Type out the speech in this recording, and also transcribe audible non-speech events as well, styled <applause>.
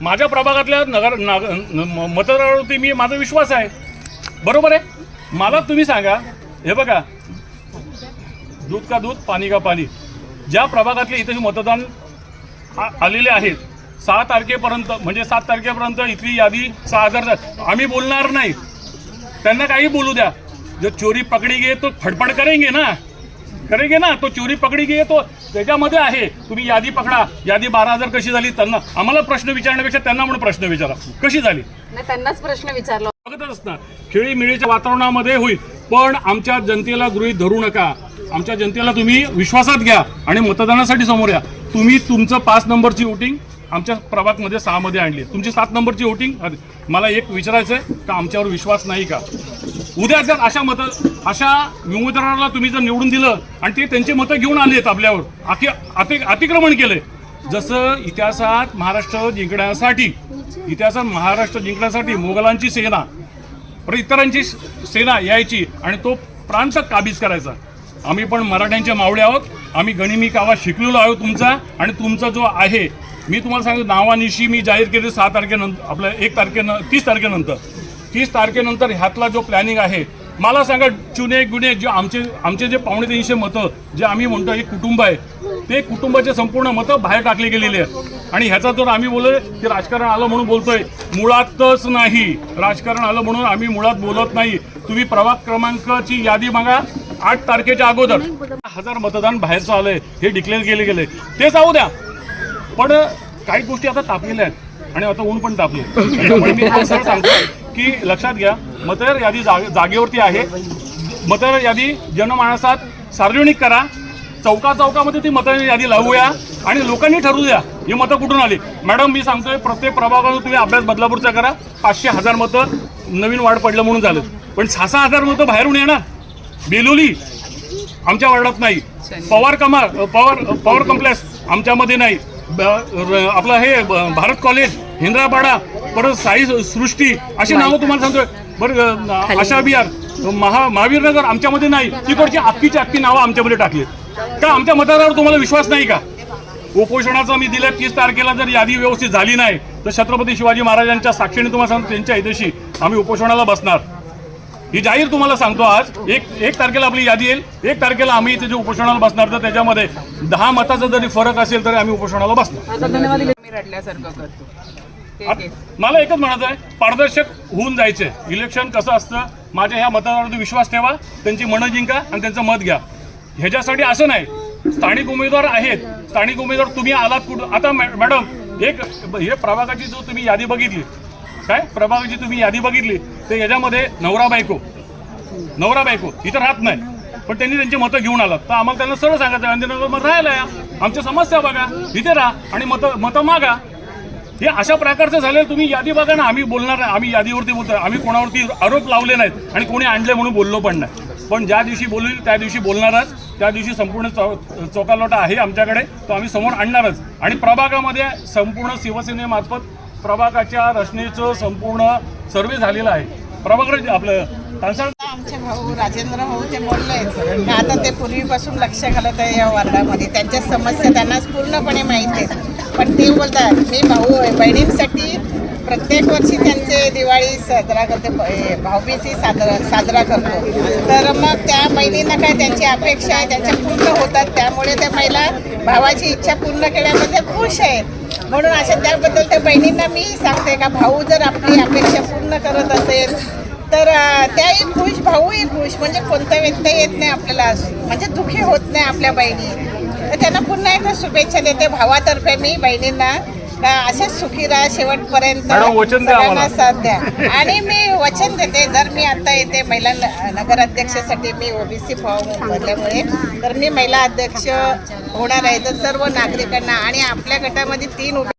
माझ्या प्रभागातल्या नगर नाग न- मतदारावरती मी माझा विश्वास आहे. बरोबर आहे? मला तुम्ही सांगा हे बघा. दूध का दूध पाणी का पाणी. ज्या प्रभागातले इथे मतदान आ- आलेले आहेत सहा तारखेपर्यंत म्हणजे सात तारखेपर्यंत इथली यादी सहा हजार आम्ही बोलणार नाही. त्यांना काही बोलू द्या. जो चोरी पकडी गे तो फडफड करेंगे ना. करेंगे ना तो चोरी पकडी गे तो त्याच्यामध्ये आहे. तुम्ही यादी पकडा. यादी बारा हजार कशी झाली? त्यांना आम्हाला प्रश्न विचारण्यापेक्षा त्यांना म्हणून प्रश्न विचारा. कशी झाली? नाही त्यांनाच प्रश्न विचारला. बघतच असणार. खेळीमेळीच्या वातावरणामध्ये होईल. पण आमच्या जनतेला गृहीत धरू नका. आमच्या जनतेला तुम्ही विश्वासात घ्या आणि मतदानासाठी समोर या. तुम्ही तुमचं पाच नंबरची वोटिंग आमच्या प्रभागमध्ये सहामध्ये आणली. तुमची सात नंबरची वोटिंग मला एक विचारायचं आहे का? आमच्यावर विश्वास नाही का? उद्या जर अशा मत अशा उमेदवाराला तुम्ही जर निवडून दिलं आणि ते त्यांची मतं घेऊन आले आहेत आपल्यावर अति अति अतिक्रमण केलं जसं इतिहासात महाराष्ट्र जिंकण्यासाठी इतिहासात महाराष्ट्र जिंकण्यासाठी मोगलांची सेना पर इतरांची सेना यायची आणि तो प्रांत काबीज करायचा. आम्ही पण मराठ्यांचे मावळे आहोत. आम्ही गणिमी कावा शिकलेलो आहोत तुमचा आणि तुमचा जो आहे मी तुम्हाला सांगतो नावानिशी मी जाहीर केले सहा तारखेनंतर आपल्या एक तारखेनं तीस तारखेनंतर. तीस तारखेनंतर ह्यातला जो प्लॅनिंग आहे मला सांगा चुने गुणे जे आमचे आमचे जे पावणे तीनशे मतं जे आम्ही म्हणतो एक कुटुंब आहे ते कुटुंबाचे संपूर्ण मतं बाहेर टाकली गेलेली आहेत. आणि ह्याचा जर आम्ही बोललोय की राजकारण आलं म्हणून बोलतोय. मुळातच नाही. राजकारण आलं म्हणून आम्ही मुळात बोलत नाही. तुम्ही प्रभाग क्रमांकाची यादी मागा आठ तारखेच्या अगोदर. हजार मतदान बाहेरचं आलंय हे डिक्लेअर केले गेले. ते जाऊ द्या. पण काही गोष्टी आता तापलेल्या आहेत. आणि आता ऊन पण तापले <laughs> मी सांगतो की लक्षात घ्या मतदार यादी जागे जागेवरती आहे. मतदार यादी जनमानसात सार्वजनिक करा. चौका चौकामध्ये ती मतदार यादी लावूया आणि लोकांनी ठरवू द्या. ही मतं कुठून आली? मॅडम मी सांगतोय प्रत्येक प्रभागावर तुम्ही अभ्यास बदलापूरचा करा. पाचशे हजार मतं नवीन वाढ पडलं म्हणून झालं. पण सहा सहा हजार मतं बाहेरून येणार. बेलोली आमच्या वार्डात नाही. पवार कमा पवार पवार कॉम्प्लेक्स आमच्यामध्ये नाही. आपलं हे भारत कॉलेज हिंद्रापाडा परत साई सृष्टी अशी नावं तुम्हाला सांगतोय. बरं आशा बिहार महा महावीरनगर आमच्यामध्ये नाही. तिकडची अख्खीची अख्खी नावं आमच्यामध्ये टाकली का आमच्या मतदारावर तुम्हाला विश्वास नाही का? उपोषणाचं मी दिलं तीस तारखेला जर यादी व्यवस्थित झाली नाही तर छत्रपती शिवाजी महाराजांच्या साक्षीने तुम्हाला सांगतो त्यांच्या हिदेशी आम्ही उपोषणाला बसणार. ही जाहीर तुम्हाला सांगतो आज. एक एक तारखेला आपली यादी येईल. एक तारखेला आम्ही इथे जे उपोषणाला बसणार तर त्याच्यामध्ये दहा मताचा जरी फरक असेल तरी आम्ही उपोषणाला बसणार. मला एकच म्हणायचं आहे पारदर्शक होऊन जायचंय इलेक्शन कसं असतं? माझ्या ह्या मतदारावरती विश्वास ठेवा. त्यांची मनं जिंका आणि त्यांचं मत घ्या. ह्याच्यासाठी असं नाही. स्थानिक उमेदवार आहेत. स्थानिक उमेदवार तुम्ही आलात कुठं? आता मॅडम एक हे प्रभागाची जो तुम्ही यादी बघितली काय? प्रभागाची तुम्ही यादी बघितली. तर याच्यामध्ये नवरा बायको. नवरा बायको. इथं राहत नाही. पण त्यांनी त्यांची मतं घेऊन आलात. तर आम्हाला त्यांना सरळ सांगायचं गांधीनगरमध्ये राहायला या. आमच्या समस्या बघा. इथे राहा आणि मतं मतं मागा. हे अशा प्रकारचं झालेलं तुम्ही यादी बघा ना. आम्ही बोलणार नाही. आम्ही यादीवरती बोलतो आम्ही कोणावरती आरोप लावले नाहीत आणि कोणी आणले म्हणून बोललो पण नाही. पण ज्या दिवशी बोलू त्या दिवशी बोलणारच. त्या दिवशी संपूर्ण चौ चौकालोटा आहे आमच्याकडे. तो आम्ही समोर आणणारच. आणि प्रभागामध्ये संपूर्ण शिवसेनेमार्फत प्रभागाच्या रचनेचं संपूर्ण सर्वे झालेलं आहे. प्रभाकर आपलं तानसाळ आमचे भाऊ राजेंद्र भाऊ ते बोलले आता ते पूर्वीपासून लक्ष घालत आहे या वार्डामध्ये. त्यांच्या समस्या त्यांनाच पूर्णपणे माहीत आहेत. पण ते बोलतात मी भाऊ आहे बहिणींसाठी प्रत्येक वर्षी त्यांचे दिवाळी साजरा करते ब- साजरा साजरा करतो. तर मग त्या बहिणींना काय त्यांची अपेक्षा आहे? त्यांच्या पूर्ण होतात. त्यामुळे त्या महिला भावाची इच्छा पूर्ण केल्यामध्ये खुश आहेत. म्हणून अशा त्याबद्दल त्या बहिणींना मी सांगते. का भाऊ जर आपली अपेक्षा पूर्ण करत असेल तर त्याही खुश भाऊही खुश. म्हणजे कोणता व्यत्यय येत नाही आपल्याला. म्हणजे दुखी होत नाही आपल्या बहिणी. तर त्यांना पुन्हा एकदा शुभेच्छा देते. भावातर्फे मी बहिणींना का असेच सुखी राहा शेवटपर्यंत. सगळ्यांना साथ द्या. आणि मी वचन देते. जर मी आता येते महिला नगराध्यक्षासाठी मी ओबीसी फॉर्म भरल्यामुळे तर मी महिला अध्यक्ष होणार आहे. तर सर्व नागरिकांना आणि आपल्या गटामध्ये तीन उभे